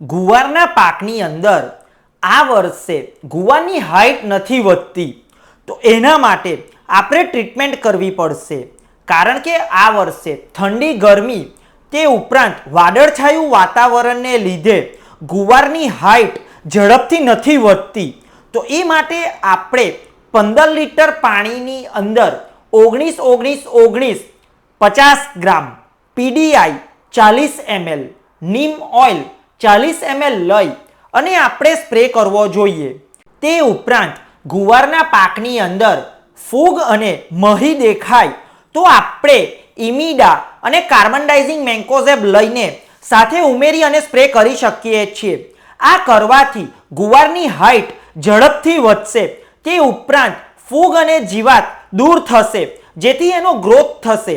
ગુવારના પાકની અંદર આ વર્ષે ગુવારની હાઈટ નથી વધતી. તો એના માટે આપણે ટ્રીટમેન્ટ કરવી પડશે. કારણ કે આ વર્ષે ઠંડી, ગરમી તે ઉપરાંત વાદળછાયું વાતાવરણને લીધે ગુવારની હાઈટ ઝડપથી નથી વધતી. તો એ માટે આપણે પંદર લીટર પાણીની અંદર ઓગણીસ ઓગણીસ ઓગણીસ, પચાસ ગ્રામ પીડીઆઈ ચાલીસ એમએલ, નીમ ઓઇલ ચાલીસ એમએલ લઈ અને આપણે સ્પ્રે કરવો જોઈએ. તે ઉપરાંત ગુવારના પાકની અંદર ફૂગ અને મહી દેખાય તો આપણે ઇમિડા અને કાર્બન ડાઇઝિંગ મેન્કોઝેબ લઈને સાથે ઉમેરી અને સ્પ્રે કરી શકીએ છીએ. આ કરવાથી ગુવારની હાઈટ ઝડપથી વધશે. તે ઉપરાંત ફૂગ અને જીવાત દૂર થશે, જેથી એનો ગ્રોથ થશે.